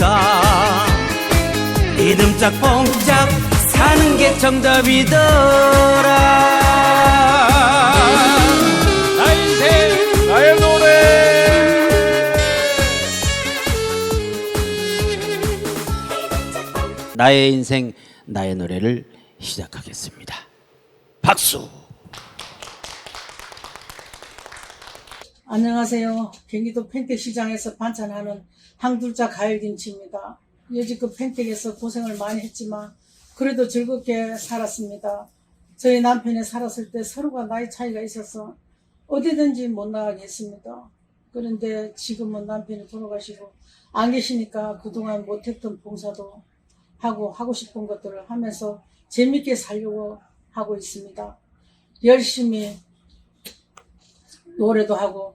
있다. 이듬짝 뽕짝 사는 게 정답이더라. 나의 인생 나의 노래. 나의 인생 나의 노래를 시작하겠습니다. 박수. 안녕하세요. 경기도 펜텍시장에서 반찬하는 항둘자 가을김치입니다. 여지껏 펜텍에서 고생을 많이 했지만 그래도 즐겁게 살았습니다. 저희 남편이 살았을 때 서로가 나이 차이가 있어서 어디든지 못 나가게 했습니다. 그런데 지금은 남편이 돌아가시고 안 계시니까 그동안 못했던 봉사도 하고 하고 싶은 것들을 하면서 재밌게 살려고 하고 있습니다. 열심히 노래도 하고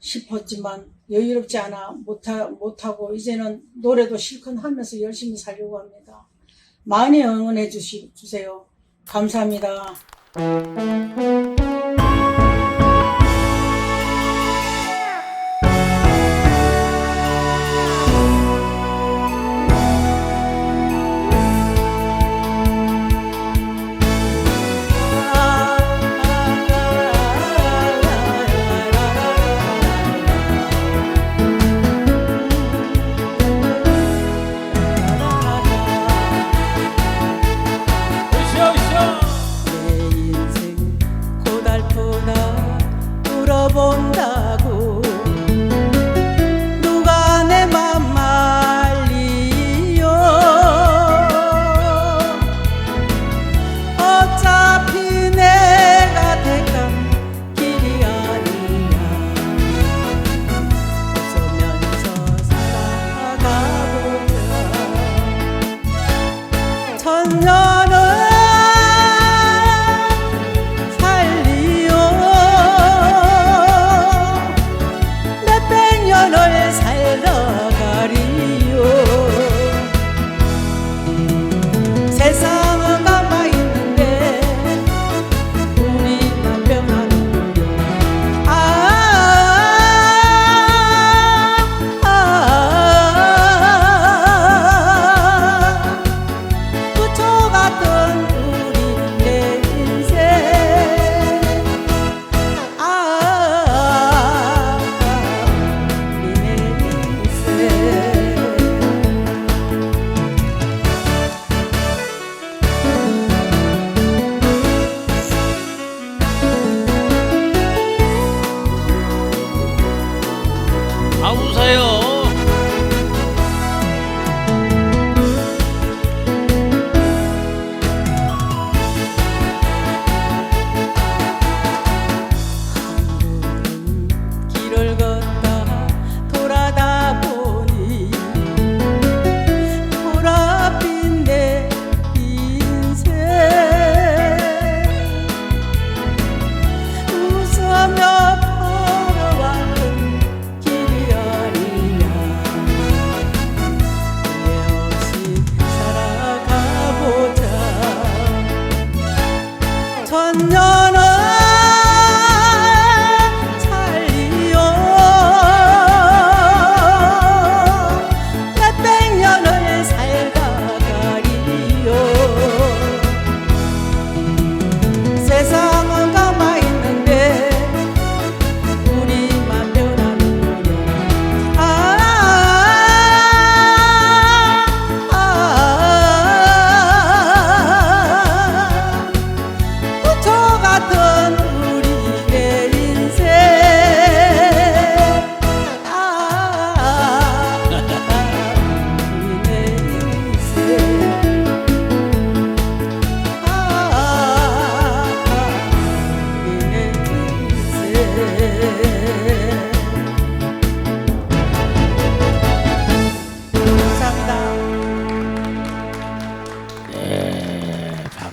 싶었지만 여유롭지 않아 못하, 못하고 이제는 노래도 실컷 하면서 열심히 살려고 합니다. 많이 응원해 주시, 주세요. 감사합니다.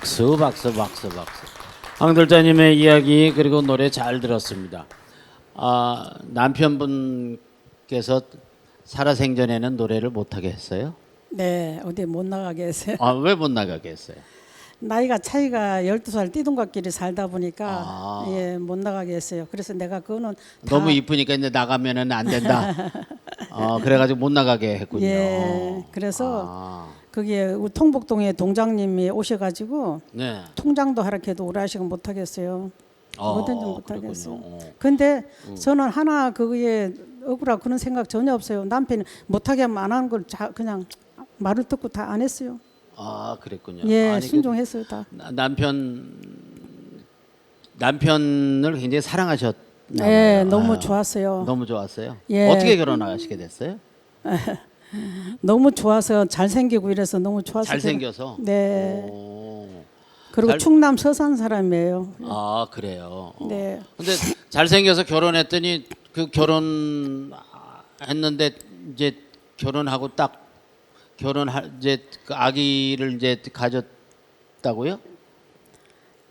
박수, 박수, 박수, 박수. 황돌자님의 이야기 그리고 노래 잘 들었습니다. 아, 남편분께서 살아생전에는 노래를 못하게 했어요? 네, 어디 못 나가게 했어요. 아, 왜 못 나가게 했어요? 나이가 차이가 12살 띠동갑끼리 살다 보니까 아. 예, 못 나가게 했어요. 그래서 내가 그거는 다 너무 이쁘니까 이제 나가면은 안 된다. 어, 그래가지고 못 나가게 했군요. 예. 그래서 아, 거기에 우리 통복동에 동장님이 오셔가지고 네. 통장도 하락해도 우리 아씨가 못 하겠어요. 어, 뭐든지 못 그렇군요. 하겠어요. 어. 근데 저는 하나 그거에 억울하고 그런 생각 전혀 없어요. 남편이 못하게 하면 안 하는 걸 자, 그냥 말을 듣고 다 안 했어요. 아, 그랬군요. 예, 아니, 그 순종했어요 다. 나- 남편 남편을 굉장히 사랑하셨나요? 예, 너무 아, 좋았어요. 너무 좋았어요. 예. 어떻게 결혼하시게 됐어요? 너무 좋아서 잘생기고 이래서 너무 좋아서 잘생겨서. 제가- 네. 오. 그리고 잘- 충남 서산 사람이에요. 아 그래요. 어. 네. 근데 잘생겨서 결혼했더니 그 결혼 했는데 이제 결혼하고 딱 결혼할 이제 그 아기를 이제 가졌다고요?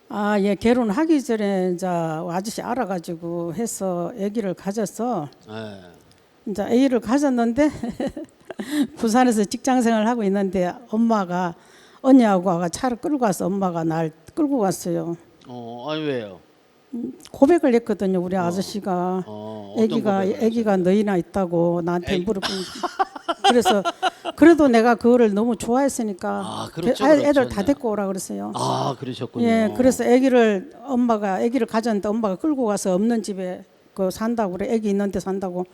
아, 예, 결혼하기 전에 이제 아저씨 알아 가지고 해서 아기를 가졌어. 예. 이제 아기를 가졌는데 부산에서 직장 생활 하고 있는데 엄마가 언니하고 아가 차를 끌고 와서 엄마가 날 끌고 갔어요. 어, 아니 왜요? 고백을 했거든요, 우리 아저씨가. 어, 어떤 아기가 고백을 아기가 너희나 있다고 나한테 물어보 그래서 그래도 내가 그거를 너무 좋아했으니까 아, 그렇죠, 애- 애들 그렇죠. 다 데리고 오라 그랬어요. 아 그러셨군요. 예, 그래서 아기를 엄마가 아기를 가졌는데 엄마가 끌고 가서 없는 집에 그 산다고 그래. 아기 있는데 산다고.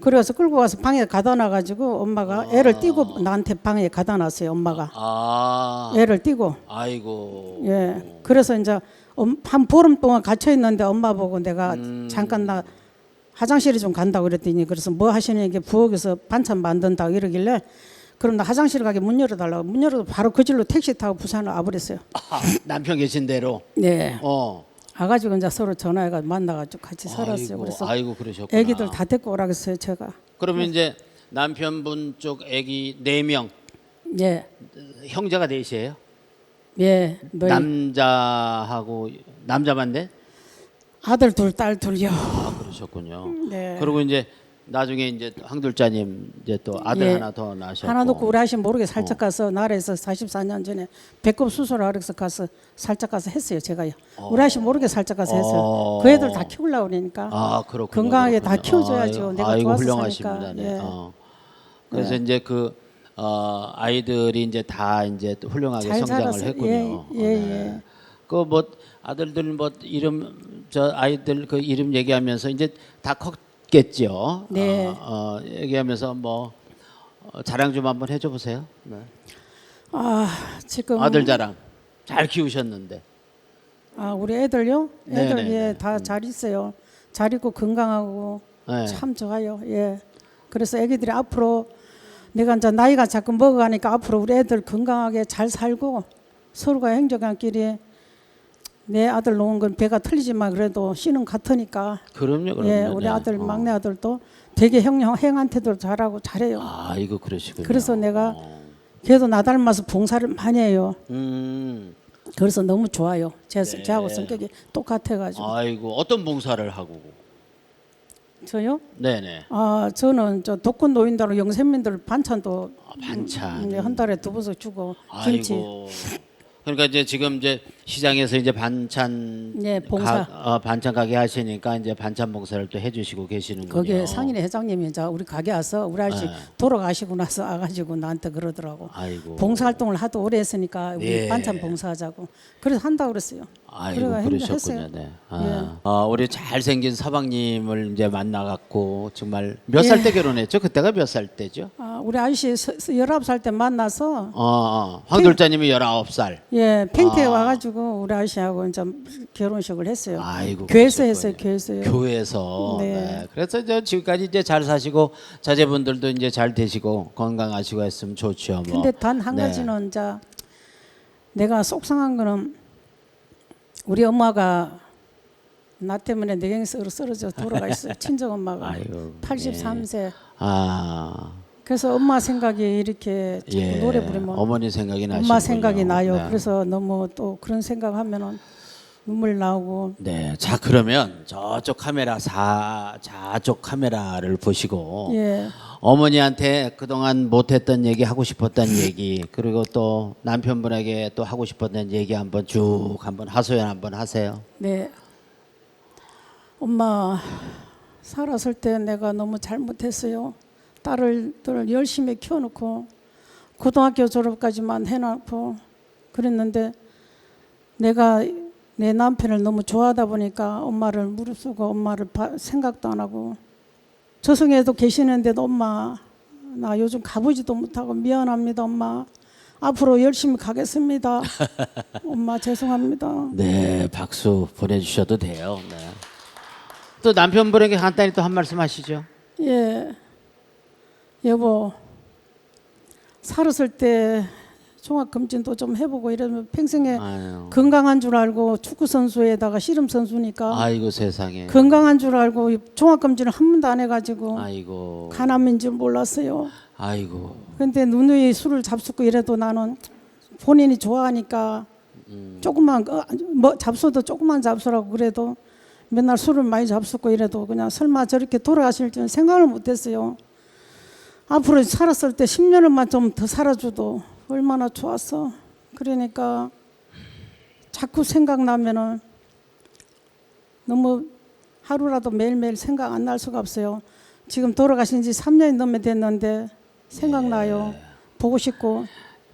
그래서 끌고 가서 방에 가다 놔 가지고 엄마가 애를 띄고 나한테 방에 가다 놨어요, 엄마가. 아 애를 띄고. 아이고. 예. 그래서 이제 엄- 한 보름 동안 갇혀 있는데 엄마 보고 내가 음. 잠깐 나 화장실에 좀 간다고 그랬더니 그래서 뭐 하시는 게 부엌에서 반찬 만든다고 이러길래 그럼 나 화장실 가게 문 열어달라고 문 열어도 바로 그 질로 택시 타고 부산을 와버렸어요. 아, 남편 계신 대로. 네. 어. 와가지고 이제 서로 전화해가 만나가지고 같이 살았어요. 아이고, 그래서 아이고 그러셨구나. 애기들 다 데리고 오라 그랬어요, 제가. 그러면 이제 남편분 쪽 아기 네 명, 예, 형제가 넷이에요? 예, 너희 남자하고 남자만 넷? 아들 둘, 딸 둘요. 아 그러셨군요. 네. 그리고 이제 나중에 이제 황둘자님 이제 또 아들 예. 하나 더 낳으셨고. 하나 놓고 우리 아씨 모르게 살짝 어. 가서 나라에서 44년 전에 배꼽 수술하러 그래서 가서 살짝 가서 했어요, 제가요. 우리 아씨 모르게 살짝 가서 했어요. 어. 그 애들 다 키우려고 그러니까. 아 그렇군요. 건강하게 다 그렇군요. 키워줘야죠. 아이고, 내가 아이고, 좋아서 훌륭하십니다. 사니까. 네. 예. 어. 그래서 이제 그 어, 아이들이 이제 다 이제 또 훌륭하게 잘 성장을 자랐어요. 했군요. 예, 예, 예. 그뭐 아들들 뭐 이름 저 아이들 그 이름 얘기하면서 이제 다 컸 겠죠. 네. 어, 어, 얘기하면서 뭐 어, 자랑 좀 한번 해줘 보세요. 네. 아, 지금 아들 자랑 잘 키우셨는데. 아, 우리 애들요? 네, 애들 네, 네. 예, 다 잘 있어요. 잘 있고 건강하고 네. 참 좋아요. 예. 그래서 애기들이 앞으로 내가 이제 나이가 자꾸 먹어가니까 앞으로 우리 애들 건강하게 잘 살고 서로가 행정한끼리 내 아들 놓은 건 배가 틀리지만 그래도 씨는 같으니까 그럼요, 그럼요. 예, 우리 네. 아들 어. 막내 아들도 되게 형형 행한테도 잘하고 잘해요. 아 이거 그러시군요. 그래서 내가 어. 걔도 나 닮아서 봉사를 많이 해요. 음. 그래서 너무 좋아요. 제 네. 저하고 성격이 똑같아가지고 아이고 어떤 봉사를 하고. 저요? 네네. 아 저는 저 독거 노인단으로 영세민들 반찬도 아, 반찬. 음, 한 달에 두 번씩 주고 김치 아이고. 그러니까 이제 지금 이제 시장에서 이제 반찬 네, 봉사. 가, 어, 반찬 가게 하시니까 이제 반찬 봉사를 또 해주시고 계시는군요. 거기에 상인회 회장님이 이제 우리 가게 와서 우리 아저씨 네. 돌아가시고 나서 와가지고 나한테 그러더라고. 아이고. 봉사활동을 하도 오래 했으니까 우리 예. 반찬 봉사하자고. 그래서 한다고 그랬어요. 아이고 그래가 했- 그러셨군요. 했어요. 네. 아, 아, 우리 잘생긴 서방님을 이제 만나갖고 정말 몇살 예. 때 결혼했죠? 그때가 몇 살 때죠? 아, 우리 아저씨 서- 서- 19살 때 만나서 어, 어. 황돌자님이 19살. 예, 팽태에 아. 와가지고 우리 아저씨하고 이제 결혼식을 했어요. 아이고. 교회에서. 했어요, 교회에서요. 교회에서. 네. 네. 그래서 이제 지금까지 이제 잘 사시고 자제분들도 이제 잘 되시고 건강하시고 했으면 좋죠. 뭐. 근데 단한 네. 가지는 이제 내가 속상한 거는 우리 엄마가 나 때문에 뇌경색으로 쓰러져 돌아가 있어요. 친정 엄마가 아이고, 83세. 아, 그래서 엄마 생각이 이렇게 예. 노래 부르면 어머니 생각이 나시군요. 엄마 생각이 나요. 네. 그래서 너무 또 그런 생각하면은 눈물 나오고 네, 자 그러면 저쪽 카메라 사 좌쪽 카메라를 보시고 예. 어머니한테 그동안 못했던 얘기 하고 싶었던 얘기 그리고 또 남편분에게 또 하고 싶었던 얘기 한번 쭉 한번 하소연 한번 하세요. 네. 엄마 살았을 때 내가 너무 잘못했어요. 딸을 들 열심히 키워놓고 고등학교 졸업까지만 해놓고 그랬는데 내가 내 남편을 너무 좋아하다 보니까 엄마를 무릅쓰고 엄마를 바- 생각도 안 하고 저승에도 계시는데도 엄마 나 요즘 가보지도 못하고 미안합니다 엄마 앞으로 열심히 가겠습니다 엄마 죄송합니다 네, 박수 보내주셔도 돼요. 네. 또 남편분에게 간단히 또 한 말씀 하시죠. 예. 여보, 살았을 때 종합검진도 좀 해보고 이러면 평생에 아유, 건강한 줄 알고 축구 선수에다가 씨름 선수니까 아이고 세상에. 건강한 줄 알고 종합검진을 한 번도 안 해가지고 아이고, 간암인 줄 몰랐어요. 아이고. 근데 누누이 술을 잡수고 이래도 나는 본인이 좋아하니까 조금만 거- 뭐 잡숴도 조금만 잡수라고 그래도 맨날 술을 많이 잡수고 이래도 그냥 설마 저렇게 돌아가실 줄은 생각을 못했어요. 앞으로 살았을 때 10년을만 좀 더 살아줘도 얼마나 좋았어. 그러니까 자꾸 생각나면은 너무 하루라도 매일매일 생각 안 날 수가 없어요. 지금 돌아가신 지 3년이 넘게 됐는데 생각나요. 보고 싶고.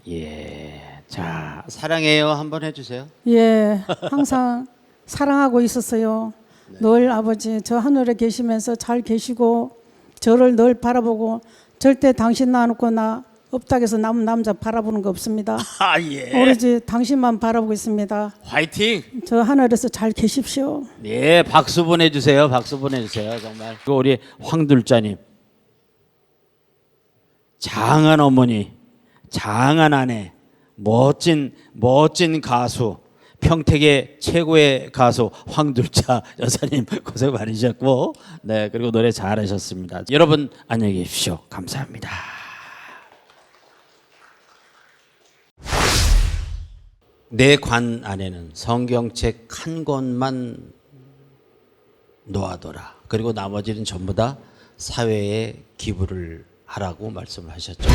예. 자, 사랑해요 한번 해 주세요. 예, 항상 사랑하고 있었어요. 늘 아버지 저 하늘에 계시면서 잘 계시고 저를 늘 바라보고 절대 당신 놔놓고 나 해서 남은 남자 바라보는 거 없습니다. 아 예. 오로지 당신만 바라보고 있습니다. 화이팅! 저 하늘에서 잘 계십시오. 예, 박수 보내주세요. 박수 보내주세요. 정말. 그리고 우리 황둘자님. 장한 어머니, 장한 아내, 멋진 멋진 가수, 평택의 최고의 가수 황둘자 여사님 고생 많으셨고, 네 그리고 노래 잘하셨습니다. 여러분 안녕히 계십시오. 감사합니다. 내 관 안에는 성경책 한 권만 놓아둬라. 그리고 나머지는 전부 다 사회에 기부를 하라고 말씀을 하셨죠.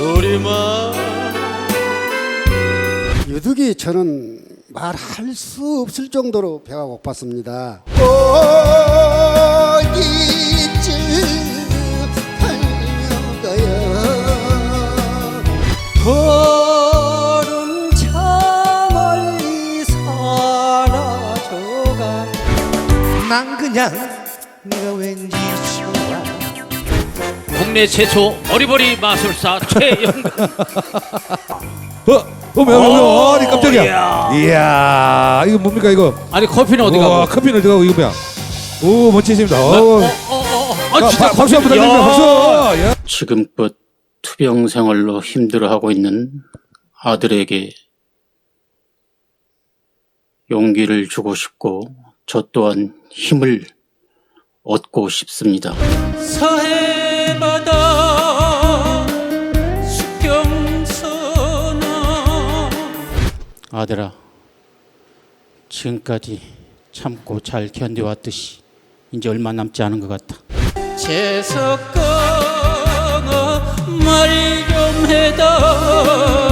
소리만 유독이 저는 말할 수 없을 정도로 배가 고팠습니다. 어디 국내 최초 어리버리 마술사 최영근 어, 어, 뭐야, 뭐야, 아니 깜짝이야. 이야, 이거 뭡니까 이거? 아니 커피는 어디 가고? 커피는 어디 가고 이거 뭐야? 오, 멋지십니다. 어, 아, 자, 바- 박수 한번 드립니다. 박수. 야. 지금껏 투병 생활로 힘들어하고 있는 아들에게 용기를 주고 싶고 저 또한 힘을 얻고 싶습니다. 서해 바다 수평선아 아들아, 지금까지 참고 잘 견뎌왔듯이 이제 얼마 남지 않은 것 같아. 재석강아 말 좀 해다